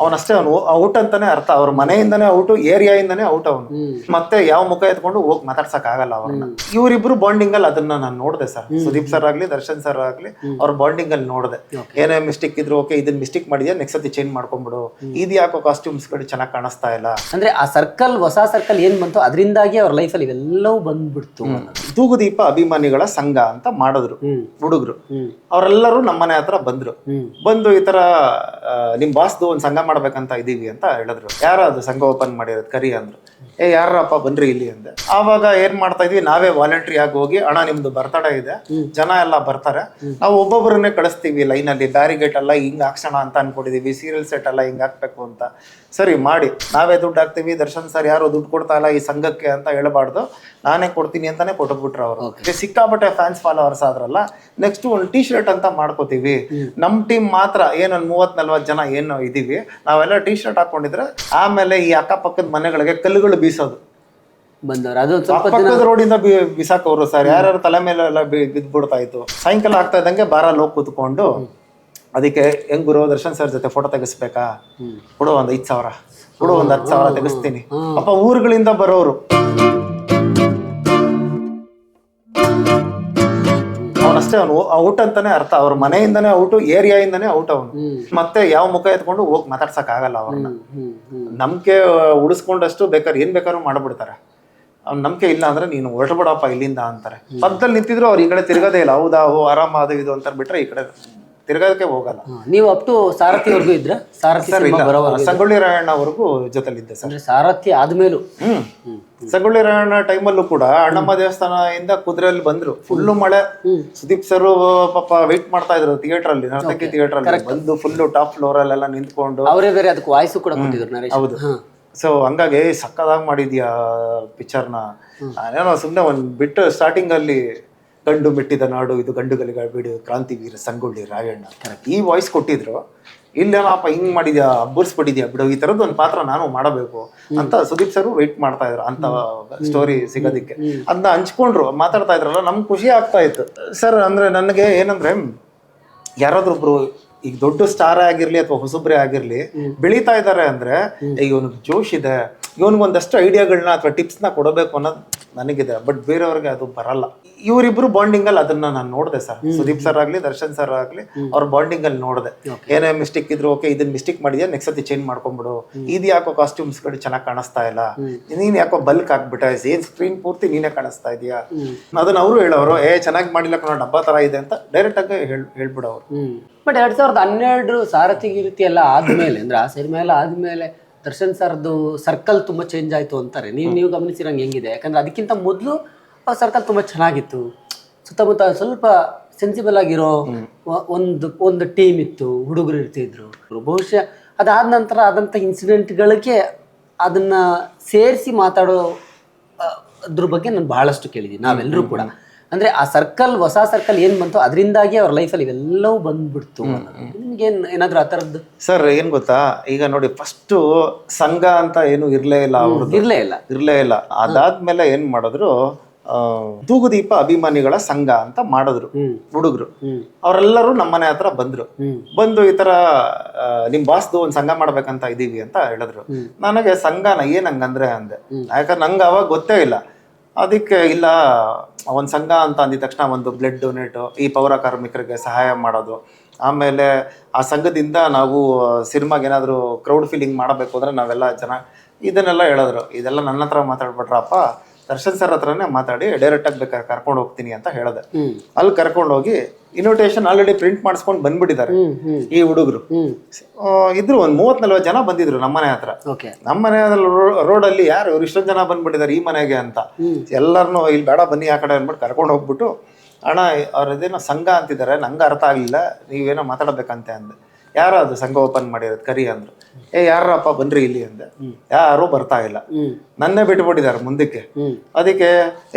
ಅವನಷ್ಟೇ ಅವನು ಔಟ್ ಅಂತಾನೆ ಅರ್ಥ. ಅವ್ರ ಮನೆಯಿಂದಾನೇ ಔಟ್ ಏರಿಯಾಯಿಂದಾನೇ ಔಟ್ ಅವನು. ಮತ್ತೆ ಯಾವ ಮುಖ ಎತ್ಕೊಂಡು ಹೋಗಿ ಮಾತಾಡ್ಸಕ್ ಆಗಲ್ಲ ಅವ್ರನ್ನ. ಇವರಿಬ್ರು ಬಾಂಡಿಂಗ್ ಅಲ್ಲಿ ಅದನ್ನ ನಾನು ನೋಡಿದೆ ಸರ್. ಸುದೀಪ್ ಸರ್ ಆಗ್ಲಿ ದರ್ಶನ್ ಸರ್ ಆಗ್ಲಿ ಅವ್ರ ಬಾಂಡಿಂಗ್ ಅಲ್ಲಿ ನೋಡಿದೆ. ಏನೇ ಮಿಸ್ಟೇಕ್ ಇದ್ರು ಓಕೆ ಇದನ್ನ ಮಿಸ್ಟೇಕ್ ಮಾಡಿದ್ಯಾ ನೆಕ್ಸ್ಟ್ ಸತಿ ಚೇಂಜ್ ಮಾಡ್ಕೊಂಡ್ಬಿಡು. ಇದು ಯಾಕೋ ಕಾಸ್ಟ್ಯೂಮ್ಸ್ಗಳು ಚೆನ್ನಾಗಿ ಕಾಣಿಸ್ತಾ ಇಲ್ಲ. ಅಂದ್ರೆ ಆ ಸರ್ಕಲ್ ಹೊಸ ಸರ್ಕಲ್ ಏನ್ ಬಂತು ಅದರಿಂದಾಗಿ ಅವ್ರ ಲೈಫ್ ಅಲ್ಲಿ ಇವೆಲ್ಲವೂ ಬಂದ್ಬಿಡ್ತು. ತೂಗುದೀಪ ಅಭಿಮಾನಿಗಳ ಸಂಘ ಅಂತ ಮಾಡಿದ್ರು ಹುಡುಗರು. ಅವರೆಲ್ಲರೂ ನಮ್ಮನೆ ಹತ್ರ ಬಂದ್ರು. ಬಂದು ಈ ತರ ನಿಮ್ ಬಾಸ್ದು ಒಂದ್ ಸಂಘ ಮಾಡ್ಬೇಕಂತ ಇದೀವಿ ಅಂತ ಹೇಳಿದ್ರು. ಯಾರ ಅದು ಸಂಘ ಓಪನ್ ಮಾಡಿರೋದು? ಕರಿ ಅಂದ್ರು. ಏ ಯಾರಪ್ಪ ಬನ್ರಿ ಇಲ್ಲಿ ಅಂದೆ. ಆವಾಗ ಏನ್ ಮಾಡ್ತಾ ಇದ್ವಿ? ನಾವೇ ವಾಲಂಟ್ರಿ ಆಗಿ ಹೋಗಿ ಅಣ್ಣ ನಿಮ್ದು ಬರ್ತಡೆ ಇದೆ. ಜನ ಎಲ್ಲ ಬರ್ತಾರೆ. ನಾವು ಒಬ್ಬೊಬ್ಬರನ್ನೇ ಕಳಿಸ್ತೀವಿ ಲೈನ್ ಅಲ್ಲಿ. ಬ್ಯಾರಿಗೇಟ್ ಎಲ್ಲ ಹಿಂಗ್ ಹಾಕ್ಸೋಣ ಅಂತ ಅನ್ಕೊಂಡಿದೀವಿ. ಸೀರಿಯಲ್ ಸೆಟ್ ಎಲ್ಲ ಹಿಂಗ್ ಹಾಕ್ಬೇಕು ಅಂತ. ಸರಿ ಮಾಡಿ. ನಾವೇ ದುಡ್ಡು ಹಾಕ್ತೀವಿ ದರ್ಶನ್ ಸರ್ ಯಾರು ದುಡ್ಡು ಕೊಡ್ತಾ ಇಲ್ಲ ಈ ಸಂಘಕ್ಕೆ ಅಂತ ಹೇಳ್ಬಾರ್ದು. ನಾನೇ ಕೊಡ್ತೀನಿ ಅಂತಾನೆ ಕೊಟ್ಬಿಟ್ರು ಅವರು. ಸಿಕ್ಕಾಪಟ್ಟೆ ಫ್ಯಾನ್ಸ್ ಫಾಲೋವರ್ಸ್ ಆದ್ರಲ್ಲ ನೆಕ್ಸ್ಟ್ ಒಂದು ಟಿ ಶರ್ಟ್ ಅಂತ ಮಾಡ್ಕೋತೀವಿ. ನಮ್ಮ ಟೀಮ್ ಮಾತ್ರ ಏನೊಂದು ಮೂವತ್ ನಲ್ವತ್ತು ಜನ ಏನು ಇದೀವಿ. ನಾವೆಲ್ಲ ಟಿ ಶರ್ಟ್ ಹಾಕೊಂಡಿದ್ರೆ ಆಮೇಲೆ ಈ ಅಕ್ಕಪಕ್ಕದ ಮನೆಗಳಿಗೆ ಕಲ್ಲುಗಳು ಬೀಸೋದು. ಬಂದವರು. ಅದು ಪಕ್ಕದ ರೋಡಿಂದ ಬಿಸಾಕವ್ರು ಸರ್. ಯಾರ್ಯಾರು ತಲೆ ಮೇಲೆ ಎಲ್ಲ ಬಿದ್ದ್ಬಿಡ್ತಾ ಇತ್ತು. ಸಾಯಂಕಾಲ ಆಗ್ತಾ ಇದ್ದಂಗೆ ಬಾರಲ್ಲಿ ಹೋಗಿ ಕೂತ್ಕೊಂಡು ಅದಕ್ಕೆ ಹೆಂಗ್ ಗುರು ದರ್ಶನ್ ಸರ್ ಜೊತೆ ಫೋಟೋ ತೆಗಿಸ್ಬೇಕಾ? ಕೊಡು ಒಂದ್ ಐದ್ ಸಾವಿರ. ಕೊಡು ಒಂದ್ ಹತ್ತು ಸಾವಿರ ತೆಗಿಸ್ತೀನಿ. ಅಪ್ಪ ಊರುಗಳಿಂದ ಬರೋರು. ಅವನಷ್ಟೇ ಅವನು ಔಟ್ ಅಂತಾನೆ ಅರ್ಥ. ಅವ್ರ ಮನೆಯಿಂದಾನೇ ಔಟ್ ಏರಿಯಾಯಿಂದಾನೇ ಔಟ್ ಅವನು. ಮತ್ತೆ ಯಾವ ಮುಖ ಎತ್ಕೊಂಡು ಹೋಗಿ ಮಾತಾಡ್ಸಕ್ ಆಗಲ್ಲ ಅವ್ರನ್ನ. ನಂಬಿಕೆ ಉಳಿಸ್ಕೊಂಡಷ್ಟು ಬೇಕಾದ್ರೆ ಏನ್ ಬೇಕಾದ್ರೂ ಮಾಡ್ಬಿಡ್ತಾರೆ. ಅವ್ನ ನಂಬಿಕೆ ಇಲ್ಲ ಅಂದ್ರೆ ನೀನು ಹೊರಟಬಿಡಪ್ಪ ಇಲ್ಲಿಂದ ಅಂತಾರೆ. ಪಕ್ಕದಲ್ಲಿ ನಿಂತಿದ್ರು ಅವ್ರು ಈ ಕಡೆ ತಿರ್ಗೋದೇ ಇಲ್ಲ. ಹೌದಾ ಓ ಆರಾಮ ಅದು ಇದು ಅಂತ ಬಿಟ್ರೆ ಈ ಕಡೆ ತಿರ್ಗೋದಕ್ಕೆ ಹೋಗಲ್ಲ. ನೀವು ಅಪ್ ಟು ಸಾರಥಿವರೆಗೂ ಇದ್ರ ಸಾರಥಿ ಸರ್ ಇಲ್ಲ. ಸಂಗೊಳ್ಳಿ ರಾಯಣ್ಣ ಅವ್ರಿಗೂ ಜೊತೆಲಿದ್ದೆ ಸರ್. ಅಂದ್ರೆ ಸಾರಥಿ ಆದ್ಮೇಲೂ. ಹ್ಮ್. ಸಂಗೊಳ್ಳಿ ರಾಯಣ್ಣ ಟೈಮಲ್ಲೂ ಕೂಡ ಅಣ್ಣಮ್ಮ ದೇವಸ್ಥಾನ ಇಂದ ಕುದುರೆಯಲ್ಲಿ ಬಂದ್ರು. ಫುಲ್ಲು ಮಳೆ. ಸುದೀಪ್ ಸರ್ ಪಾಪ ವೆಯ್ಟ್ ಮಾಡ್ತಾ ಇದ್ರು ಥಿಯೇಟರ್ ಅಲ್ಲಿ ನರ್ತಕಿ ಥಿಯೇಟರ್ ಅಲ್ಲಿ. ಬಂದು ಫುಲ್ಲು ಟಾಪ್ ಫ್ಲೋರ್ ಅಲ್ಲೆಲ್ಲ ನಿಂತ್ಕೊಂಡು. ಅವರೇ ಬೇರೆ ಅದಕ್ಕೆ ವಾಯ್ಸು ಕೂಡ ಕೊಟ್ಟಿದ್ರು ನರೇಶ್. ಹೌದು. ಸೊ ಹಂಗಾಗಿ ಸಕ್ಕದಾಗಿ ಮಾಡಿದ್ಯಾ ಪಿಕ್ಚರ್ನ ನಾನೇನೋ ಸುಮ್ಮನೆ ಒಂದು ಬಿಟ್ಟು ಸ್ಟಾರ್ಟಿಂಗ್ ಅಲ್ಲಿ ಗಂಡು ಮೆಟ್ಟಿದ ನಾಡು ಇದು ಗಂಡುಗಳಿಗೆ ಬಿಡು ಕ್ರಾಂತಿವೀರ ಸಂಗೊಳ್ಳಿ ರಾಯಣ್ಣ ಈ ವಾಯ್ಸ್ ಕೊಟ್ಟಿದ್ರು. ಇಲ್ಲೇನಪ್ಪ ಹಿಂಗ್ ಮಾಡಿದ್ಯಾ ಅಬ್ಬರ್ಸ್ಬಿಟ್ಟಿದ್ಯಾ ಬಿಡು ಈ ತರದ್ದು ಒಂದು ಪಾತ್ರ ನಾನು ಮಾಡಬೇಕು ಅಂತ ಸುದೀಪ್ ಸರ್ ವೆಯ್ಟ್ ಮಾಡ್ತಾ ಇದ್ರು ಅಂತ ಸ್ಟೋರಿ ಸಿಗೋದಿಕ್ಕೆ. ಅದನ್ನ ಹಂಚ್ಕೊಂಡ್ರು ಮಾತಾಡ್ತಾ ಇದ್ರಲ್ಲ ನಮ್ಗೆ ಖುಷಿ ಆಗ್ತಾ ಇತ್ತು. ಸರ್ ಅಂದ್ರೆ ನನಗೆ ಏನಂದ್ರೆ ಯಾರಾದ್ರೂ ಒಬ್ರು ಈಗ ದೊಡ್ಡ ಸ್ಟಾರ್ ಆಗಿರ್ಲಿ ಅಥವಾ ಹೊಸಬ್ರೆ ಆಗಿರ್ಲಿ ಬೆಳೀತಾ ಇದ್ದಾರೆ ಅಂದ್ರೆ ಇವನಿಗೆ ಜೋಶ್ ಇದೆ. ಇವನಿಗೆ ಒಂದಷ್ಟು ಐಡಿಯಾಗಳನ್ನ ಅಥವಾ ಟಿಪ್ಸ್ನ ಕೊಡಬೇಕು ಅನ್ನೋದು ನನಗಿದೆ. ಬಟ್ ಬೇರೆಯವ್ರಿಗೆ ಅದು ಬರಲ್ಲ. ಇವರಿಬ್ರು ಬಾಂಡಿಂಗ್ ಅಲ್ಲಿ ಅದನ್ನ ನಾನು ನೋಡಿದೆ ಸರ್. ಸುದೀಪ್ ಸರ್ ಆಗ್ಲಿ ದರ್ಶನ್ ಸರ್ ಆಗ್ಲಿ ಅವ್ರ ಬಾಂಡಿಂಗ್ ಅಲ್ಲಿ ನೋಡಿದೆ ಏನೇ ಮಿಸ್ಟೇಕ್ ಇದ್ರು ಓಕೆ ಇದನ್ನ ಮಿಸ್ಟೇಕ್ ಮಾಡಿದ್ಯಾ? ನೆಕ್ಸ್ಟ್ ಸತಿ ಚೇಂಜ್ ಮಾಡ್ಕೊಂಡ್ಬಿಡು ಇದು ಯಾಕೋ ಕಾಸ್ಟ್ಯೂಮ್ಸ್ಗಳು ಚೆನ್ನಾಗಿ ಕಾಣಿಸ್ತಾ ಇಲ್ಲ. ನೀನ್ ಯಾಕೋ ಬಲ್ಕ್ ಆಗ್ಬಿಟ್ಟ. ಏನ್ ಸ್ಕ್ರೀನ್ ಪೂರ್ತಿ ನೀನೇ ಕಾಣಿಸ್ತಾ ಇದೀಯಾ? ಅದನ್ನ ಅವರು ಹೇಳೋರು ಏ ಚೆನ್ನಾಗಿ ಮಾಡಿಲ್ಲ ಕಣೋ ಡಬ್ಬಾ ತರ ಇದೆ ಅಂತ ಡೈರೆಕ್ಟ್ ಆಗಿ ಹೇಳ್ ಹೇಳ್ಬಿಡೋರು. ಬಟ್ ಎರಡ್ ಸಾವಿರದ ಹನ್ನೆರಡು ಸಾರಥಿ ಗಿರತಿ ಎಲ್ಲ ಆದ್ಮೇಲೆ ಅಂದ್ರೆ ಆ ಸಿನಿಮಾ ಎಲ್ಲ ಆದ್ಮೇಲೆ ದರ್ಶನ್ ಸರ್ದು ಸರ್ಕಲ್ ತುಂಬಾ ಚೇಂಜ್ ಆಯ್ತು ಅಂತಾರೆ. ನೀವು ನೀವು ಗಮನಿಸಿರಂಗೆ ಹೆಂಗಿದೆ? ಯಾಕಂದ್ರೆ ಅದಕ್ಕಿಂತ ಮೊದಲು ಆ ಸರ್ಕಲ್ ತುಂಬಾ ಚೆನ್ನಾಗಿತ್ತು. ಸುತ್ತಮುತ್ತ ಸ್ವಲ್ಪ ಸೆನ್ಸಿಬಲ್ ಆಗಿರೋ ಒಂದು ಒಂದು ಟೀಮ್ ಇತ್ತು ಹುಡುಗರು ಇರ್ತಿದ್ರು. ಬಹುಶಃ ಅದಾದ ನಂತರ ಆದಂಥ ಇನ್ಸಿಡೆಂಟ್ಗಳಿಗೆ ಅದನ್ನ ಸೇರಿಸಿ ಮಾತಾಡೋ ಅದ್ರ ಬಗ್ಗೆ ನಾನು ಬಹಳಷ್ಟು ಕೇಳಿದ್ದೀನಿ. ನಾವೆಲ್ಲರೂ ಕೂಡ. ಅಂದ್ರೆ ಆ ಸರ್ಕಲ್ ಹೊಸ ಸರ್ಕಲ್ ಏನ್ ಬಂತು ಅದರಿಂದಾಗಿ ಅವ್ರ ಲೈಫಲ್ಲಿ ಇವೆಲ್ಲವೂ ಬಂದ್ಬಿಡ್ತು. ಅನ್ನೋದು ನಿಮ್ಗೆ ಏನ್ ಏನಾದ್ರು ಆ ಥರದ್ದು ಸರ್ ಏನ್ ಗೊತ್ತಾ? ಈಗ ನೋಡಿ ಫಸ್ಟ್ ಸಂಘ ಅಂತ ಏನು ಇರ್ಲೇ ಇಲ್ಲ ಅವ್ರದ್ದು. ಇರ್ಲೇ ಇಲ್ಲ. ಇರ್ಲೇ ಇಲ್ಲ. ಅದಾದ್ಮೇಲೆ ಏನ್ ಮಾಡಿದ್ರು ತೂಗುದೀಪ ಅಭಿಮಾನಿಗಳ ಸಂಘ ಅಂತ ಮಾಡಿದ್ರು ಹುಡುಗರು. ಅವರೆಲ್ಲರೂ ನಮ್ಮನೆ ಹತ್ರ ಬಂದ್ರು. ಬಂದು ಈ ತರ ನಿಮ್ ಬಾಸ್ದು ಒಂದ್ ಸಂಘ ಮಾಡ್ಬೇಕಂತ ಇದೀವಿ ಅಂತ ಹೇಳಿದ್ರು. ನನಗೆ ಸಂಘನ ಏನ್ ಹಂಗಂದ್ರೆ ಅಂದೆ. ಯಾಕಂದ್ರೆ ನಂಗೆ ಅವಾಗ ಗೊತ್ತೇ ಇಲ್ಲ. ಅದಕ್ಕೆ ಇಲ್ಲ, ಒಂದು ಸಂಘ ಅಂತ ಅಂದಿದ ತಕ್ಷಣ ಒಂದು ಬ್ಲಡ್ ಡೊನೇಟ್ ಈ ಪೌರ ಕಾರ್ಮಿಕರಿಗೆ ಸಹಾಯ ಮಾಡೋದು. ಆಮೇಲೆ ಆ ಸಂಘದಿಂದ ನಾವು ಸಿನಿಮಾಗೆ ಏನಾದರೂ ಕ್ರೌಡ್ ಫೀಲಿಂಗ್ ಮಾಡಬೇಕು ಅಂದರೆ ನಾವೆಲ್ಲ ಜನ ಇದನ್ನೆಲ್ಲ ಹೇಳಿದ್ರು. ಇದೆಲ್ಲ ನನ್ನ ಹತ್ರ ಮಾತಾಡ್ಬಿಟ್ರಪ್ಪ ದರ್ಶನ್ ಸರ್ ಹತ್ರನೇ ಮಾತಾಡಿ ಡೈರೆಕ್ಟ್ ಆಗಿ ಬೇಕಾದ್ರೆ ಕರ್ಕೊಂಡು ಹೋಗ್ತೀನಿ ಅಂತ ಹೇಳಿದೆ. ಅಲ್ಲಿ ಕರ್ಕೊಂಡು ಹೋಗಿ ಇನ್ವಿಟೇಷನ್ ಆಲ್ರೆಡಿ ಪ್ರಿಂಟ್ ಮಾಡಿಸ್ಕೊಂಡು ಬಂದ್ಬಿಟ್ಟಿದ್ದಾರೆ ಈ ಹುಡುಗರು. ಇದ್ರು ಒಂದ್ ಮೂವತ್ ನಲ್ವತ್ತು ಜನ ಬಂದಿದ್ರು ನಮ್ಮನೆ ಹತ್ರ. ಓಕೆ. ನಮ್ಮ ಮನೆ ರೋಡ್ ಅಲ್ಲಿ ಯಾರು ಇವ್ರು ಇಷ್ಟೊಂದು ಜನ ಬಂದ್ಬಿಟ್ಟಿದ್ದಾರೆ ಈ ಮನೆಗೆ ಅಂತ. ಎಲ್ಲರನ್ನು ಇಲ್ಲಿ ಬೇಡ ಬನ್ನಿ ಆ ಕಡೆ ಅಂದ್ಬಿಟ್ಟು ಕರ್ಕೊಂಡು ಹೋಗ್ಬಿಟ್ಟು ಅಣ್ಣ ಅವ್ರದೇನೋ ಸಂಘ ಅಂತಿದ್ದಾರೆ ನಂಗೆ ಅರ್ಥ ಆಗಲಿಲ್ಲ ನೀವೇನೋ ಮಾತಾಡಬೇಕಂತೆ ಅಂದೆ. ಯಾರು ಅದು ಸಂಘ ಓಪನ್ ಮಾಡಿರೋದು ಕರಿ ಅಂದ್ರು. ಏ ಯಾರಪ್ಪ ಬನ್ರಿ ಇಲ್ಲಿ ಅಂದೆ. ಯಾರು ಬರ್ತಾ ಇಲ್ಲ. ನನ್ನೇ ಬಿಟ್ಬಿಟ್ಟಿದ್ದಾರೆ ಮುಂದಕ್ಕೆ. ಅದಕ್ಕೆ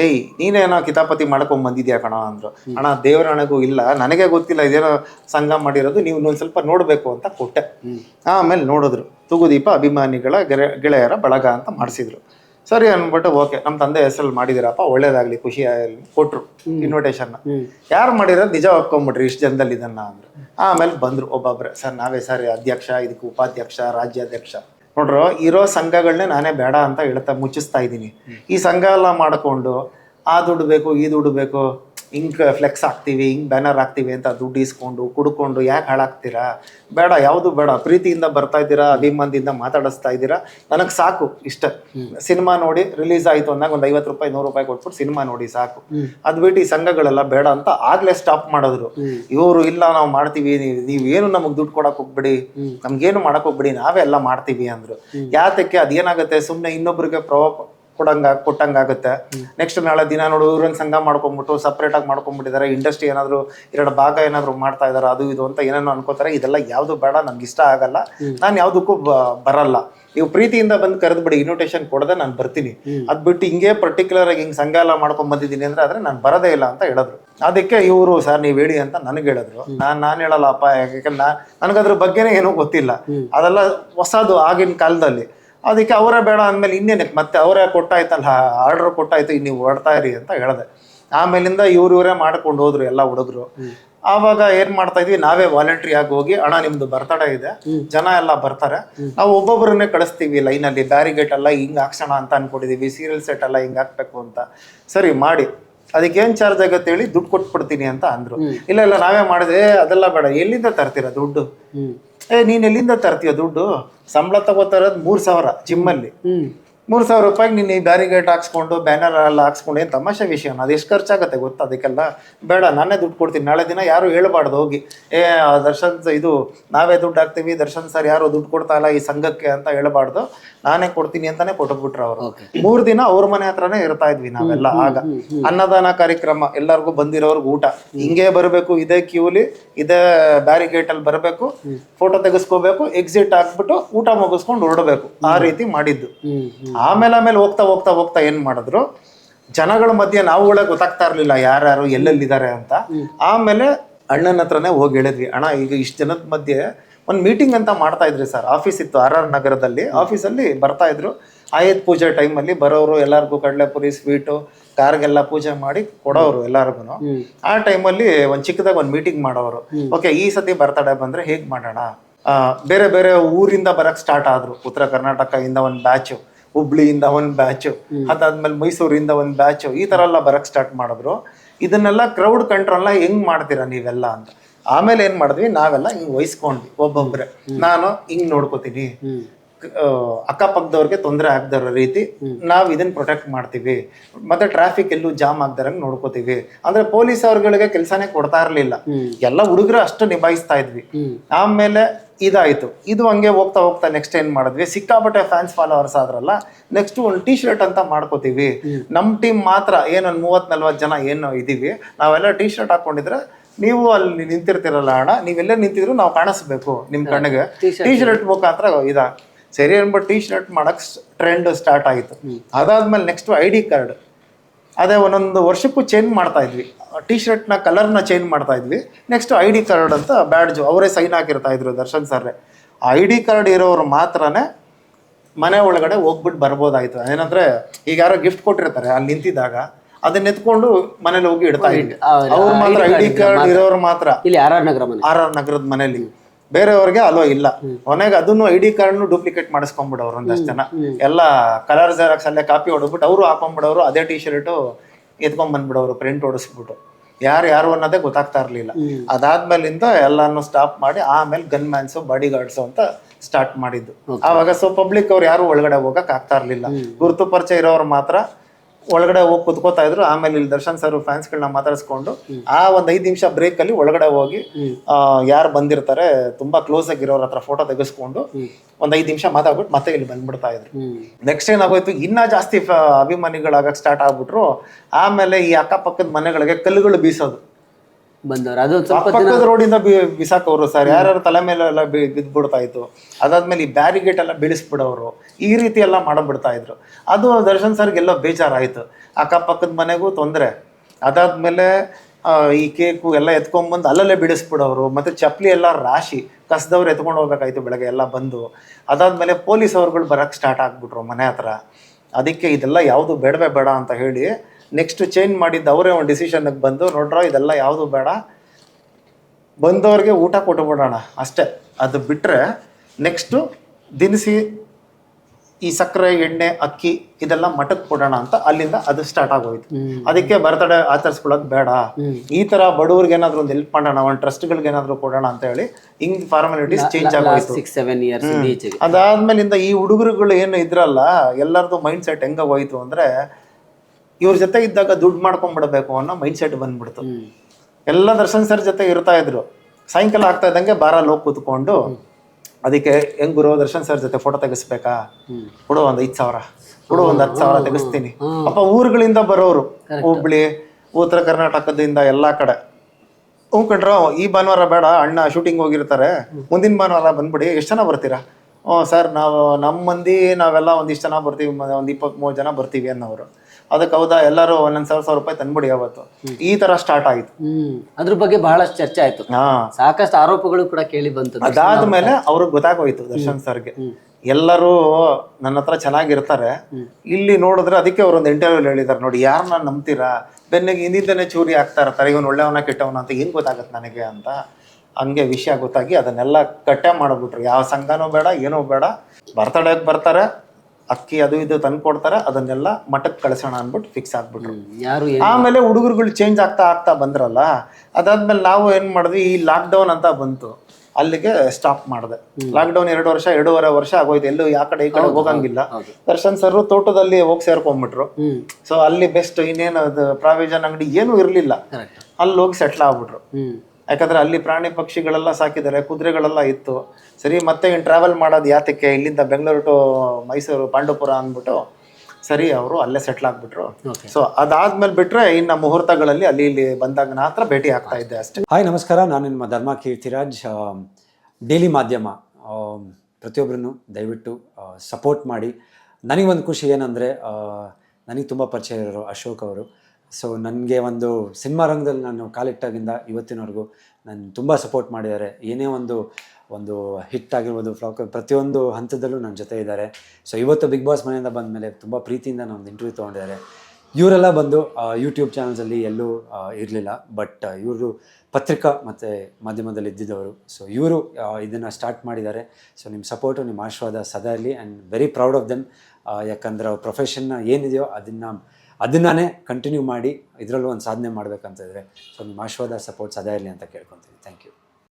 ಏಯ್ ನೀನೇನೋ ಕಿತಾಪತಿ ಮಾಡ್ಕೊಂಡ್ ಬಂದಿದ್ಯಾ ಕಣ ಅಂದ್ರು. ಅಣ್ಣ ದೇವರಣೆಗೂ ಇಲ್ಲ. ನನಗೆ ಗೊತ್ತಿಲ್ಲ ಇದೇನೋ ಸಂಘ ಮಾಡಿರೋದು ನೀವು ಇನ್ನೊಂದ್ ಸ್ವಲ್ಪ ನೋಡ್ಬೇಕು ಅಂತ ಕೊಟ್ಟೆ. ಆಮೇಲೆ ನೋಡಿದ್ರು. ತುಗುದೀಪ ಅಭಿಮಾನಿಗಳ ಗೆಳೆಯರ ಬಳಗ ಅಂತ ಮಾಡಿಸಿದ್ರು. ಸರಿ ಅಂದ್ಬಿಟ್ಟು ಓಕೆ ನಮ್ಮ ತಂದೆ ಹೆಸರಲ್ಲಿ ಮಾಡಿದಿರಪ್ಪ ಒಳ್ಳೇದಾಗ್ಲಿ ಖುಷಿ ಆಗಲಿ ಕೊಟ್ರು ಇನ್ವಿಟೇಷನ್ ಯಾರು ಮಾಡಿರೋದು ನಿಜ ಒಪ್ಕೊಂಬಿಟ್ರಿ ಇಷ್ಟು ಜನದಲ್ಲಿ ಇದನ್ನ ಅಂದ್ರು. ಆಮೇಲೆ ಬಂದ್ರು ಒಬ್ಬೊಬ್ರೆ ಸರ್ ನಾವೇ ಸರ್ ಅಧ್ಯಕ್ಷ ಇದಕ್ಕೆ ಉಪಾಧ್ಯಕ್ಷ ರಾಜ್ಯಾಧ್ಯಕ್ಷ. ನೋಡ್ರು ಇರೋ ಸಂಘಗಳನ್ನೇ ನಾನೇ ಬೇಡ ಅಂತ ಹೇಳ್ತಾ ಮುಚ್ಚಿಸ್ತಾ ಇದ್ದೀನಿ. ಈ ಸಂಘ ಎಲ್ಲ ಮಾಡಿಕೊಂಡು ಆ ದುಡ್ಡು ಬೇಕು ಈ ದುಡ್ಡು ಬೇಕು ಹಿಂಗ್ ಫ್ಲೆಕ್ಸ್ ಹಾಕ್ತೀವಿ ಹಿಂಗ್ ಬ್ಯಾನರ್ ಹಾಕ್ತೀವಿ ಅಂತ ದುಡ್ಡು ಇಸ್ಕೊಂಡು ಕುಡ್ಕೊಂಡು ಯಾಕೆ ಹಾಳಾಗ್ತೀರಾ? ಬೇಡ ಯಾವುದು ಬೇಡ. ಪ್ರೀತಿಯಿಂದ ಬರ್ತಾ ಇದ್ದೀರಾ ಅಭಿಮಾನದಿಂದ ಮಾತಾಡಿಸ್ತಾ ಇದ್ದೀರಾ? ನನಗೆ ಸಾಕು ಇಷ್ಟ. ಸಿನಿಮಾ ನೋಡಿ ರಿಲೀಸ್ ಆಯ್ತು ಅಂದಾಗ ಒಂದು ಐವತ್ತು ರೂಪಾಯಿ ನೂರು ರೂಪಾಯಿ ಕೊಟ್ಬಿಟ್ಟು ಸಿನಿಮಾ ನೋಡಿ ಸಾಕು. ಅದ್ ಬಿಟ್ಟು ಈ ಸಂಘಗಳೆಲ್ಲ ಬೇಡ ಅಂತ ಆಗ್ಲೇ ಸ್ಟಾಪ್ ಮಾಡಿದ್ರು. ಇವರು ಇಲ್ಲ ನಾವು ಮಾಡ್ತೀವಿ ನೀವು ನೀವೇನು ನಮಗೆ ದುಡ್ಡು ಕೊಡಕ್ ಹೋಗ್ಬಿಡಿ. ನಮ್ಗೇನು ಮಾಡಕ್ ಹೋಗ್ಬಿಡಿ ನಾವೇ ಎಲ್ಲ ಮಾಡ್ತೀವಿ ಅಂದ್ರು. ಯಾತಕ್ಕೆ ಅದೇನಾಗುತ್ತೆ ಸುಮ್ಮನೆ ಇನ್ನೊಬ್ರಿಗೆ ಪ್ರಭಾವ ಕೊಡಂಗ ಕೊಟ್ಟಂಗಾಗುತ್ತೆ. ನೆಕ್ಸ್ಟ್ ನಾಳೆ ದಿನ ನೋಡು ಇವ್ರನ್ನ ಸಂಘ ಮಾಡ್ಕೊಂಡ್ಬಿಟ್ಟು ಸಪ್ರೇಟ್ ಆಗಿ ಮಾಡ್ಕೊಂಡ್ಬಿಟ್ಟಿದ್ದಾರೆ ಇಂಡಸ್ಟ್ರಿ ಏನಾದ್ರು ಎರಡು ಭಾಗ ಏನಾದ್ರು ಮಾಡ್ತಾ ಇದಾರೆ ಅದು ಇದು ಅಂತ ಏನೇನೋ ಅನ್ಕೋತಾರೆ ಇದೆಲ್ಲ ಯಾವುದು ಬೇಡ ನನ್ಗೆ ಇಷ್ಟ ಆಗಲ್ಲ. ನಾನು ಯಾವುದಕ್ಕೂ ಬರಲ್ಲ. ನೀವು ಪ್ರೀತಿಯಿಂದ ಬಂದು ಕರೆದ್ಬಿಡಿ ಇನ್ವಿಟೇಷನ್ ಕೊಡದೆ ನಾನು ಬರ್ತೀನಿ. ಅದ್ ಬಿಟ್ಟು ಹಿಂಗೆ ಪರ್ಟಿಕ್ಯುಲರ್ ಆಗಿ ಹಿಂಗೆ ಸಂಘ ಎಲ್ಲ ಮಾಡ್ಕೊಂಡ್ ಬಂದಿದ್ದೀನಿ ಅಂದ್ರೆ ಆದ್ರೆ ನಾನು ಬರದೇ ಇಲ್ಲ ಅಂತ ಹೇಳಿದ್ರು. ಅದಕ್ಕೆ ಇವರು ಸರ್ ನೀವು ಹೇಳಿ ಅಂತ ನನಗೆ ಹೇಳಿದ್ರು. ನಾನು ನಾನು ಹೇಳಲ್ಲಪ್ಪ ಯಾಕಂದ್ರೆ ನನಗದ್ರ ಬಗ್ಗೆನೇ ಏನೂ ಗೊತ್ತಿಲ್ಲ. ಅದೆಲ್ಲ ಹೊಸದು ಆಗಿನ ಕಾಲದಲ್ಲಿ. ಅದಕ್ಕೆ ಅವರೇ ಬೇಡ ಅಂದಮೇಲೆ ಇನ್ನೇನಕ್ಕೆ ಮತ್ತೆ ಅವರೇ ಕೊಟ್ಟಾಯ್ತಲ್ಲ ಆರ್ಡರ್ ಕೊಟ್ಟಾಯ್ತು ಇನ್ನು ನೀವು ಹೊಡ್ತಾ ಇರಿ ಅಂತ ಹೇಳಿದೆ. ಆಮೇಲಿಂದ ಇವ್ರು ಇವರೇ ಮಾಡ್ಕೊಂಡು ಹೋದ್ರು ಎಲ್ಲ ಹುಡುಗರು. ಆವಾಗ ಏನ್ ಮಾಡ್ತಾ ಇದ್ವಿ? ನಾವೇ ವಾಲಂಟ್ರಿ ಆಗಿ ಹೋಗಿ ಹಣ ನಿಮ್ದು ಬರ್ತಡೇ ಇದೆ. ಜನ ಎಲ್ಲ ಬರ್ತಾರೆ. ನಾವು ಒಬ್ಬೊಬ್ಬರನ್ನೇ ಕಳಿಸ್ತೀವಿ ಲೈನಲ್ಲಿ. ಬ್ಯಾರಿಗೇಟ್ ಎಲ್ಲ ಹಿಂಗ್ ಹಾಕ್ಸೋಣ ಅಂತ ಅನ್ಕೊಂಡಿದೀವಿ. ಸೀರಿಯಲ್ ಸೆಟ್ ಎಲ್ಲ ಹಿಂಗ್ ಹಾಕ್ಬೇಕು ಅಂತ. ಸರಿ ಮಾಡಿ. ಅದಕ್ಕೆ ಏನ್ ಚಾರ್ಜ್ ಆಗತ್ತೆ ಹೇಳಿ? ದುಡ್ಡು ಕೊಟ್ಬಿಡ್ತೀನಿ ಅಂತ ಅಂದ್ರು. ಇಲ್ಲ ಇಲ್ಲ ನಾವೇ ಮಾಡಿದೆ ಅದೆಲ್ಲ ಬೇಡ. ಎಲ್ಲಿಂದ ತರ್ತೀರಾ ದುಡ್ಡು? ಏ ನೀನ್ ಎಲ್ಲಿಂದ ತರ್ತೀಯ ದುಡ್ಡು? ಸಂಬಳ ತಗೋತಾರದ್ ಮೂರ್ ಸಾವಿರ ಜಿಮ್ಮಲ್ಲಿ ಮೂರ್ ಸಾವಿರ ರೂಪಾಯಿಗೆ ನೀನು ಈ ಗೇಟ್ ಹಾಕ್ಸ್ಕೊಂಡು ಬ್ಯಾನರ್ ಎಲ್ಲ ಹಾಕ್ಸ್ಕೊಂಡು ಏನು ತಮಾಷೆ ವಿಷಯ ಅದು ಎಷ್ಟು ಖರ್ಚಾಗತ್ತೆ ಗೊತ್ತ ಅದಕ್ಕೆಲ್ಲ? ಬೇಡ ನಾನೇ ದುಡ್ಡು ಕೊಡ್ತೀನಿ. ನಾಳೆ ದಿನ ಯಾರು ಹೇಳಬಾರ್ದು ಹೋಗಿ. ಏ ಆ ದರ್ಶನ್ ಇದು ನಾವೇ ದುಡ್ಡು ಹಾಕ್ತೀವಿ ದರ್ಶನ್ ಸರ್ ಯಾರು ದುಡ್ಡು ಕೊಡ್ತಾ ಇಲ್ಲ ಈ ಸಂಘಕ್ಕೆ ಅಂತ ಹೇಳಬಾರ್ದು. ನಾನೇ ಕೊಡ್ತೀನಿ ಅಂತಾನೆ ಕೊಟ್ಟುಬಿಟ್ರು ಅವರು. ಮೂರು ದಿನ ಅವ್ರ ಮನೆ ಹತ್ರನೇ ಇರ್ತಾ ಇದ್ವಿ ನಾವೆಲ್ಲ ಆಗ. ಅನ್ನದಾನ ಕಾರ್ಯಕ್ರಮ ಎಲ್ಲರಿಗೂ ಬಂದಿರೋರ್ಗು ಊಟ. ಹಿಂಗೆ ಬರಬೇಕು ಇದೇ ಕ್ಯೂಲಿ ಇದೇ ಬ್ಯಾರಿಗೇಟ್ ಅಲ್ಲಿ ಬರಬೇಕು ಫೋಟೋ ತೆಗೆಸ್ಕೋಬೇಕು ಎಕ್ಸಿಟ್ ಹಾಕ್ಬಿಟ್ಟು ಊಟ ಮುಗಿಸ್ಕೊಂಡು ಹೊರಡಬೇಕು ಆ ರೀತಿ ಮಾಡಿದ್ದು. ಆಮೇಲೆ ಆಮೇಲೆ ಹೋಗ್ತಾ ಹೋಗ್ತಾ ಹೋಗ್ತಾ ಏನ್ ಮಾಡಿದ್ರು? ಜನಗಳ ಮಧ್ಯೆ ನಾವುಗಳೇ ಗೊತ್ತಾಗ್ತಾ ಇರ್ಲಿಲ್ಲ ಯಾರ್ಯಾರು ಎಲ್ಲೆಲ್ಲಿದ್ದಾರೆ ಅಂತ. ಆಮೇಲೆ ಅಣ್ಣನ ಹತ್ರನೇ ಹೋಗಿ ಹೇಳಿದ್ವಿ, ಅಣ್ಣ, ಈಗ ಇಷ್ಟು ಜನದ ಮಧ್ಯೆ ಒಂದು ಮೀಟಿಂಗ್ ಅಂತ ಮಾಡ್ತಾ ಇದ್ರಿ ಸರ್. ಆಫೀಸ್ ಇತ್ತು ಆರ್ ಆರ್ ನಗರದಲ್ಲಿ. ಆಫೀಸಲ್ಲಿ ಬರ್ತಾ ಇದ್ರು. ಆಯುಧ ಪೂಜೆ ಟೈಮಲ್ಲಿ ಬರೋರು ಎಲ್ಲರಿಗೂ ಕಡಲೆಪುರಿ ಸ್ವೀಟು ಕಾರ್ಗೆಲ್ಲ ಪೂಜೆ ಮಾಡಿ ಕೊಡೋರು ಎಲ್ಲರಿಗೂ ಆ ಟೈಮಲ್ಲಿ ಒಂದು ಚಿಕ್ಕದಾಗ ಒಂದು ಮೀಟಿಂಗ್ ಮಾಡೋರು ಓಕೆ, ಈ ಸತಿ ಬರ್ತಡೇ ಬಂದ್ರೆ ಹೇಗ್ ಮಾಡೋಣ? ಬೇರೆ ಬೇರೆ ಊರಿಂದ ಬರಕ್ ಸ್ಟಾರ್ಟ್ ಆದ್ರು. ಉತ್ತರ ಕರ್ನಾಟಕದಿಂದ ಒಂದು ಬ್ಯಾಚು ಹುಬ್ಳಿಯಿಂದ ಒಂದು ಬ್ಯಾಚ್ ಅದಾದ್ಮೇಲೆ ಮೈಸೂರಿಂದ ಒಂದು ಬ್ಯಾಚ್ ಈ ತರ ಎಲ್ಲ ಬರಕ್ ಸ್ಟಾರ್ಟ್ ಮಾಡಿದ್ರು. ಇದನ್ನೆಲ್ಲ ಕ್ರೌಡ್ ಕಂಟ್ರೋಲ್ನ ಹೆಂಗ್ ಮಾಡ್ತೀರಾ ನೀವೆಲ್ಲ ಅಂತ. ಆಮೇಲೆ ಏನ್ ಮಾಡಿದ್ವಿ ನಾವೆಲ್ಲ ಹಿಂಗ್ ವಹಿಸ್ಕೊಂಡ್ವಿ ಒಬ್ಬೊಬ್ರೆ. ನಾನು ಹಿಂಗ್ ನೋಡ್ಕೋತೀನಿ. ಅಕ್ಕಪಕ್ಕದವ್ರಿಗೆ ತೊಂದರೆ ಆಗದಿರೋ ರೀತಿ ನಾವು ಇದನ್ನ ಪ್ರೊಟೆಕ್ಟ್ ಮಾಡ್ತೀವಿ. ಮತ್ತೆ ಟ್ರಾಫಿಕ್ ಎಲ್ಲೂ ಜಾಮ್ ಆಗ್ದಾರಂಗ್ ನೋಡ್ಕೋತೀವಿ. ಅಂದ್ರೆ ಪೊಲೀಸ್ ಅವ್ರಗಳಿಗೆ ಕೆಲಸನೇ ಕೊಡ್ತಾ ಇರಲಿಲ್ಲ. ಎಲ್ಲ ಹುಡುಗರು ಅಷ್ಟು ನಿಭಾಯಿಸ್ತಾ ಇದ್ವಿ. ಆಮೇಲೆ ಇದಾಯ್ತು. ಇದು ಹಂಗೆ ಹೋಗ್ತಾ ಹೋಗ್ತಾ ನೆಕ್ಸ್ಟ್ ಏನ್ ಮಾಡಿದ್ವಿ? ಸಿಕ್ಕಾಪಟ್ಟೆ ಫ್ಯಾನ್ಸ್ ಫಾಲೋವರ್ಸ್ ಆದ್ರಲ್ಲ ನೆಕ್ಸ್ಟ್ ಒಂದು ಟಿ ಶರ್ಟ್ ಅಂತ ಮಾಡ್ಕೋತೀವಿ. ನಮ್ ಟೀಮ್ ಮಾತ್ರ ಏನೊಂದು ಮೂವತ್ ನಲ್ವತ್ ಜನ ಏನು ಇದೀವಿ. ನಾವೆಲ್ಲ ಟಿ ಶರ್ಟ್ ಹಾಕೊಂಡಿದ್ರೆ ನೀವು ಅಲ್ಲಿ ನಿಂತಿರ್ತಿರಲ್ಲ ಅಣ್ಣ. ನೀವೆಲ್ಲ ನಿಂತಿದ್ರು ನಾವು ಕಾಣಿಸ್ಬೇಕು ನಿಮ್ ಕಣ್ಣಿಗೆ. ಟಿ ಶರ್ಟ್ ಮುಖಾಂತರ ಇದ. ಸರಿ ಅನ್ಬಿಟ್ಟು ಟಿ ಶರ್ಟ್ ಮಾಡಕ್ ಟ್ರೆಂಡ್ ಸ್ಟಾರ್ಟ್ ಆಯಿತು. ಅದಾದ್ಮೇಲೆ ನೆಕ್ಸ್ಟ್ ಐ ಡಿ ಕಾರ್ಡ್ ಅದೇ ಒಂದೊಂದು ವರ್ಷಕ್ಕೂ ಚೇಂಜ್ ಮಾಡ್ತಾ ಇದ್ವಿ. ಟಿ ಶರ್ಟ್ನ ಕಲರ್ನ ಚೇಂಜ್ ಮಾಡ್ತಾ ಇದ್ವಿ. ನೆಕ್ಸ್ಟ್ ಐ ಡಿ ಕಾರ್ಡ್ ಅಂತ ಬ್ಯಾಡ್ಜು ಅವರೇ ಸೈನ್ ಹಾಕಿರ್ತಾ ಇದ್ರು Darshan sir I D card ಇರೋರು ಮಾತ್ರನೇ ಮನೆ ಒಳಗಡೆ ಹೋಗ್ಬಿಟ್ಟು ಬರ್ಬೋದಾಯ್ತು. ಏನಂದ್ರೆ ಈಗ ಯಾರೋ ಗಿಫ್ಟ್ ಕೊಟ್ಟಿರ್ತಾರೆ ಅಲ್ಲಿ ನಿಂತಿದ್ದಾಗ ಅದನ್ನ ಎತ್ಕೊಂಡು ಮನೇಲಿ ಹೋಗಿ ಇಡ್ತಾ ಇದ್ವಿ. ಅವ್ರು ಮಾತ್ರ ಐ ಡಿ ಕಾರ್ಡ್ ಇರೋರು ಮಾತ್ರ. ಇಲ್ಲಿ R R Nagar R R ನಗರದ ಮನೇಲಿ ಬೇರೆಯವ್ರಿಗೆ ಅಲೋ ಇಲ್ಲ. ಕೊನೆಗೆ ಅದನ್ನು ಐ ಡಿ ಕಾರ್ಡ್ನು ಡೂಪ್ಲಿಕೇಟ್ ಮಾಡಿಸ್ಕೊಂಡ್ಬಿಡೋರು ಒಂದಷ್ಟು ಜನ. ಎಲ್ಲ ಕಲರ್ ಜೆರಾಕ್ಸ್ ಅಲ್ಲೇ ಕಾಪಿ ಹೊಡೆದ್ಬಿಟ್ಟು ಅವರು ಹಾಕೊಂಡ್ಬಿಡೋರು ಅದೇ ಟಿ ಶರ್ಟು ಎತ್ಕೊಂಡ್ ಬಂದ್ಬಿಡೋರು ಪ್ರಿಂಟ್ ಹೊಡಿಸ್ಬಿಟ್ಟು ಯಾರು ಯಾರು ಅನ್ನೋದೇ ಗೊತ್ತಾಗ್ತಾ ಇರ್ಲಿಲ್ಲ. ಅದಾದ್ಮೇಲಿಂದ ಎಲ್ಲಾನು ಸ್ಟಾಪ್ ಮಾಡಿ ಆಮೇಲೆ ಗನ್ ಮ್ಯಾನ್ಸು ಬಾಡಿ ಗಾರ್ಡ್ಸು ಅಂತ ಸ್ಟಾರ್ಟ್ ಮಾಡಿದ್ದು. ಆವಾಗ ಸೊ ಪಬ್ಲಿಕ್ ಅವ್ರು ಯಾರು ಒಳಗಡೆ ಹೋಗಕ್ ಆಗ್ತಾ ಇರ್ಲಿಲ್ಲ. ಗುರುತು ಪರಿಚಯ ಇರೋರು ಮಾತ್ರ ಒಳಗಡೆ ಹೋಗಿ ಕುತ್ಕೋತಾ ಇದ್ರು. ಆಮೇಲೆ ಇಲ್ಲಿ ದರ್ಶನ್ ಸರ್ ಫ್ಯಾನ್ಸ್ಗಳನ್ನ ಮಾತಾಡಿಸ್ಕೊಂಡು ಆ ಒಂದು ಐದು ನಿಮಿಷ ಬ್ರೇಕ್ ಅಲ್ಲಿ ಒಳಗಡೆ ಹೋಗಿ ಯಾರು ಬಂದಿರ್ತಾರೆ, ತುಂಬಾ ಕ್ಲೋಸ್ ಆಗಿರೋರ ಹತ್ರ ಫೋಟೋ ತೆಗೆಸ್ಕೊಂಡು ಒಂದ್ ಐದು ನಿಮಿಷ ಮಾತಾಡ್ಬಿಟ್ಟು ಮತ್ತೆ ಇಲ್ಲಿ ಬಂದ್ಬಿಡ್ತಾ ಇದ್ರು. ನೆಕ್ಸ್ಟ್ ಏನಾಗೋಯ್ತು? ಇನ್ನ ಜಾಸ್ತಿ ಅಭಿಮಾನಿಗಳಾಗ ಸ್ಟಾರ್ಟ್ ಆಗ್ಬಿಟ್ರು. ಆಮೇಲೆ ಈ ಅಕ್ಕಪಕ್ಕದ ಮನೆಗಳಿಗೆ ಕಲ್ಲುಗಳು ಬೀಸೋದು. ಬಂದವರು. ಅದು ಪಕ್ಕದ ರೋಡಿಂದ ಬಿಸಾಕವರು ಸರ್. ಯಾರ್ಯಾರ ತಲೆ ಮೇಲೆ ಎಲ್ಲ ಬಿದ್ದು ಬಿಡ್ತಾ ಇತ್ತು. ಅದಾದ್ಮೇಲೆ ಈ ಬ್ಯಾರಿಗೇಟ್ ಎಲ್ಲ ಬೆಳೆಸ್ಬಿಡೋರು. ಈ ರೀತಿ ಎಲ್ಲ ಮಾಡಬಿಡ್ತಾ ಇದ್ರು. ಅದು ದರ್ಶನ್ ಸರ್ಗೆ ಎಲ್ಲೋ ಬೇಜಾರಾಯ್ತು. ಅಕ್ಕಪಕ್ಕದ ಮನೆಗೂ ತೊಂದರೆ. ಅದಾದ್ಮೇಲೆ ಈ ಕೇಕು ಎಲ್ಲ ಎತ್ಕೊಂಡ್ಬಂದು ಅಲ್ಲಲ್ಲೇ ಬಿಡಿಸ್ಬಿಡೋರು. ಮತ್ತೆ ಚಪ್ಲಿ ಎಲ್ಲ ರಾಶಿ. ಕಸದವ್ರು ಎತ್ಕೊಂಡು ಹೋಗ್ಬೇಕಾಯ್ತು ಬೆಳಗ್ಗೆ ಎಲ್ಲ ಬಂದು. ಅದಾದ್ಮೇಲೆ ಪೊಲೀಸ್ ಅವ್ರುಗಳು ಬರಕ್ ಸ್ಟಾರ್ಟ್ ಆಗ್ಬಿಟ್ರು ಮನೆ ಹತ್ರ. ಅದಕ್ಕೆ ಇದೆಲ್ಲ ಯಾವುದು ಬೇಡವೇ ಬೇಡ ಅಂತ ಹೇಳಿ ನೆಕ್ಸ್ಟ್ ಚೇಂಜ್ ಮಾಡಿದ್ದು ಅವರೇ ಒಂದು ಡಿಸಿಷನ್ಗೆ ಬಂದು ನೋಡ್ರ ಇದೆಲ್ಲ ಯಾವುದು ಬೇಡ. ಬಂದವ್ರಿಗೆ ಊಟ ಕೊಟ್ಟುಬಿಡೋಣ ಅಷ್ಟೇ. ಅದು ಬಿಟ್ಟರೆ ನೆಕ್ಸ್ಟು ದಿನಸಿ ಈ ಸಕ್ಕರೆ ಎಣ್ಣೆ ಅಕ್ಕಿ ಇದೆಲ್ಲ ಮಠಕ್ಕೆ ಕೊಡೋಣ ಅಂತ ಅಲ್ಲಿಂದ ಅದು ಸ್ಟಾರ್ಟ್ ಆಗೋಯ್ತು. ಅದಕ್ಕೆ ಬರ್ತಡೇ ಆಚರಿಸ್ಕೊಳ್ಳೋದು ಬೇಡ. ಈ ತರ ಬಡವ್ರಿಗೆ ಏನಾದ್ರು ಒಂದು ಹೆಲ್ಪ್ ಮಾಡೋಣ ಒಂದು ಟ್ರಸ್ಟ್ಗಳಿಗೆ ಏನಾದ್ರು ಕೊಡೋಣ ಅಂತ ಹೇಳಿ ಹಿಂಗ್ ಫಾರ್ಮಾಲಿಟೀಸ್ ಚೇಂಜ್ ಆಗೋಯ್ತು. ಅದಾದ್ಮೇಲಿಂದ ಈ ಹುಡುಗರುಗಳು ಏನು ಇದ್ರಲ್ಲ ಎಲ್ಲರದು ಮೈಂಡ್ ಸೆಟ್ ಹೆಂಗ ಹೋಯ್ತು ಅಂದ್ರೆ ಇವ್ರ ಜೊತೆ ಇದ್ದಾಗ ದುಡ್ಡು ಮಾಡ್ಕೊಂಡ್ಬಿಡ್ಬೇಕು ಅನ್ನೋ ಮೈಂಡ್ ಸೆಟ್ ಬಂದ್ಬಿಡ್ತು. ಹ್ಮ್. ಎಲ್ಲ ದರ್ಶನ್ ಸರ್ ಜೊತೆ ಇರ್ತಾ ಇದ್ರು. ಸಾಯಂಕಾಲ ಆಗ್ತಾ ಇದ್ದಂಗೆ ಬಾರ ಲೋಕ್ ಕೂತ್ಕೊಂಡು ಅದಕ್ಕೆ ಹೆಂಗ್ ಗುರು ದರ್ಶನ್ ಸರ್ ಜೊತೆ ಫೋಟೋ ತೆಗಿಸ್ಬೇಕಾ? ಕೊಡು ಒಂದ್ ಐದ್ ಸಾವಿರ. ಕೊಡು ಒಂದ್ ಹತ್ತು ಸಾವಿರ ತೆಗಿಸ್ತೀನಿ. ಅಪ್ಪ ಊರುಗಳಿಂದ ಬರೋರು. ಹುಬ್ಳಿ ಉತ್ತರ ಕರ್ನಾಟಕದಿಂದ ಎಲ್ಲಾ ಕಡೆ. ಹ್ಞೂ ಕಣ್ರೋ ಈ ಭಾನುವಾರ ಬೇಡ ಅಣ್ಣ ಶೂಟಿಂಗ್ ಹೋಗಿರ್ತಾರೆ. ಮುಂದಿನ ಭಾನುವಾರ ಬಂದ್ಬಿಡಿ. ಎಷ್ಟು ಜನ ಬರ್ತೀರಾ? ಹ್ಞೂ ಸರ್ ನಾವು ನಮ್ಮ ಮಂದಿ ನಾವೆಲ್ಲ ಒಂದಿಷ್ಟು ಜನ ಬರ್ತೀವಿ ಒಂದು ಇಪ್ಪತ್ತ್ ಮೂವತ್ತು ಜನ ಬರ್ತೀವಿ ಅನ್ನೋರು. ಅದಕ್ಕೆ ಹೌದಾ ಎಲ್ಲರೂ ಒಂದೊಂದು ಸಾವಿರ ಸಾವಿರ ರೂಪಾಯಿ ತಂದ್ಬಿಡಿ ಅವತ್ತು ಈ ತರ ಸ್ಟಾರ್ಟ್ ಆಯ್ತು. ಹ್ಮ್ ಅದ್ರ ಬಗ್ಗೆ ಬಹಳಷ್ಟು ಚರ್ಚೆ ಆಯ್ತು. ಹಾ. ಸಾಕಷ್ಟು ಆರೋಪಗಳು ಕೂಡ ಕೇಳಿ ಬಂತು ಅದಾದ್ಮೇಲೆ ಅವ್ರಿಗೆ ಗೊತ್ತಾಗೋಯ್ತು ದರ್ಶನ್ ಸರ್ಗೆ. ಎಲ್ಲರೂ ನನ್ನ ಹತ್ರ ಚೆನ್ನಾಗಿರ್ತಾರೆ. ಇಲ್ಲಿ ನೋಡಿದ್ರೆ ಅದಕ್ಕೆ ಅವ್ರೊಂದು ಇಂಟರ್ವ್ಯೂ ಹೇಳಿದಾರೆ ನೋಡಿ ಯಾರನ್ನ ನಂಬ್ತೀರಾ? ಬೆನ್ನಿಗೆ ಹಿಂದಿಂದನೇ ಚೂರಿ ಆಗ್ತಾ ಇರ್ತಾರೆ ಇವನು ಒಳ್ಳೆಯವನ ಕೆಟ್ಟವನ ಅಂತ ಏನು ಗೊತ್ತಾಗತ್ತೆ ನನಗೆ ಅಂತ. ಹಂಗೆ ವಿಷಯ ಗೊತ್ತಾಗಿ ಅದನ್ನೆಲ್ಲ ಕಟ್ಟೆ ಮಾಡಿಬಿಟ್ರು. ಯಾವ ಸಂಘನೂ ಬೇಡ ಏನೂ ಬೇಡ. ಬರ್ತಡೆಗೆ ಬರ್ತಾರೆ. ಅಕ್ಕಿ ಅದು ಇದು ತಂದು ಕೊಡ್ತಾರೆ ಅದನ್ನೆಲ್ಲ ಮಠಕ್ಕೆ ಕಳಿಸೋಣ ಅಂದ್ಬಿಟ್ಟು ಫಿಕ್ಸ್ ಆಗ್ಬಿಟ್ರು. ಯಾರು ಆಮೇಲೆ ಹುಡುಗರುಗಳು ಚೇಂಜ್ ಆಗ್ತಾ ಆಗ್ತಾ ಬಂದ್ರಲ್ಲ ಅದಾದ್ಮೇಲೆ ನಾವು ಏನ್ ಮಾಡಿದ್ವಿ ಈ ಲಾಕ್ ಡೌನ್ ಅಂತ ಬಂತು. ಅಲ್ಲಿಗೆ ಸ್ಟಾಪ್ ಮಾಡಿದೆ. ಲಾಕ್ ಡೌನ್ ಎರಡು ವರ್ಷ ಎರಡೂವರೆ ವರ್ಷ ಆಗೋಯ್ತು. ಎಲ್ಲೂ ಯಾವ ಕಡೆ ಈ ಕಡೆ ಹೋಗಂಗಿಲ್ಲ. ಹೌದು. ದರ್ಶನ್ ಸರ್ ತೋಟದಲ್ಲಿ ಹೋಗಿ ಸೇರ್ಕೊಂಡ್ಬಿಟ್ರು ಹ್ಮ್. ಸೊ ಅಲ್ಲಿ ಬೆಸ್ಟ್ ಇನ್ನೇನು ಅದು ಪ್ರಾವಿಷನ್ ಅಂಗಡಿ ಏನೂ ಇರಲಿಲ್ಲ. ಕರೆಕ್ಟ್ ಅಲ್ಲಿ ಹೋಗಿ ಸೆಟ್ಲ್ ಆಗ್ಬಿಟ್ರು. ಹ್ಮ್. ಯಾಕಂದ್ರೆ ಅಲ್ಲಿ ಪ್ರಾಣಿ ಪಕ್ಷಿಗಳೆಲ್ಲ ಸಾಕಿದ್ದಾರೆ ಕುದುರೆಗಳೆಲ್ಲ ಇತ್ತು. ಸರಿ ಮತ್ತೆ ಇನ್ನು ಟ್ರಾವೆಲ್ ಮಾಡೋದು ಯಾತಕ್ಕೆ? ಇಲ್ಲಿಂದ ಬೆಂಗಳೂರು ಟು ಮೈಸೂರು ಪಾಂಡವಪುರ ಅಂದ್ಬಿಟ್ಟು ಸರಿ ಅವರು ಅಲ್ಲೇ ಸೆಟ್ಲ್ ಆಗ್ಬಿಟ್ರು. ಓಕೆ ಸೊ ಅದಾದ್ಮೇಲೆ ಬಿಟ್ರೆ ಇನ್ನ ಮುಹೂರ್ತಗಳಲ್ಲಿ ಅಲ್ಲಿ ಇಲ್ಲಿ ಬಂದಾಗ ಮಾತ್ರ ಭೇಟಿ ಆಗ್ತಾ ಇದ್ದೆ ಅಷ್ಟೇ. ಹಾಯ್ ನಮಸ್ಕಾರ. ನಾನು ನಿಮ್ಮ ಧರ್ಮ ಕೀರ್ತಿರಾಜ್. ಡೈಲಿ ಮಾಧ್ಯಮ. ಪ್ರತಿಯೊಬ್ಬರನ್ನು ದಯವಿಟ್ಟು ಸಪೋರ್ಟ್ ಮಾಡಿ. ನನಗೊಂದು ಖುಷಿ ಏನಂದರೆ ನನಗೆ ತುಂಬ ಪರಿಚಯ ಇರೋರು ಅಶೋಕ್ ಅವರು. ಸೊ ನನಗೆ ಒಂದು ಸಿನಿಮಾ ರಂಗದಲ್ಲಿ ನಾನು ಕಾಲಿಟ್ಟಾಗಿಂದ ಇವತ್ತಿನವರೆಗೂ ನಾನು ತುಂಬ ಸಪೋರ್ಟ್ ಮಾಡಿದ್ದಾರೆ. ಏನೇ ಒಂದು ಒಂದು ಹಿಟ್ ಆಗಿರ್ಬೋದು ಫ್ಲಾಕ್ ಪ್ರತಿಯೊಂದು ಹಂತದಲ್ಲೂ ನನ್ನ ಜೊತೆ ಇದ್ದಾರೆ. ಸೊ ಇವತ್ತು ಬಿಗ್ ಬಾಸ್ ಮನೆಯಿಂದ ಬಂದ ಮೇಲೆ ತುಂಬ ಪ್ರೀತಿಯಿಂದ ನಾನು ಒಂದು ಇಂಟರ್ವ್ಯೂ ತೊಗೊಂಡಿದ್ದಾರೆ. ಇವರೆಲ್ಲ ಬಂದು ಯೂಟ್ಯೂಬ್ ಚಾನಲ್ಸಲ್ಲಿ ಎಲ್ಲೂ ಇರಲಿಲ್ಲ. ಬಟ್ ಇವರು ಪತ್ರಿಕಾ ಮತ್ತು ಮಾಧ್ಯಮದಲ್ಲಿ ಇದ್ದಿದ್ದವರು. ಸೊ ಇವರು ಇದನ್ನು ಸ್ಟಾರ್ಟ್ ಮಾಡಿದ್ದಾರೆ. ಸೊ ನಿಮ್ಮ ಸಪೋರ್ಟು ನಿಮ್ಮ ಆಶೀರ್ವಾದ ಸದಾ ಇರಲಿ. And very proud of them ಯಾಕಂದ್ರೆ ಅವ್ರ ಪ್ರೊಫೆಷನ್ನ ಏನಿದೆಯೋ ಅದನ್ನು ಅದನ್ನೇ ಕಂಟಿನ್ಯೂ ಮಾಡಿ ಇದರಲ್ಲೂ ಒಂದು ಸಾಧನೆ ಮಾಡಬೇಕಂತಿದ್ರೆ ಸೊ ನಿಮ್ಮ ಆಶೀರ್ವಾದ ಸಪೋರ್ಟ್ಸ್ ಅದೇ ಇರಲಿ ಅಂತ ಕೇಳ್ಕೊತೀನಿ. Thank you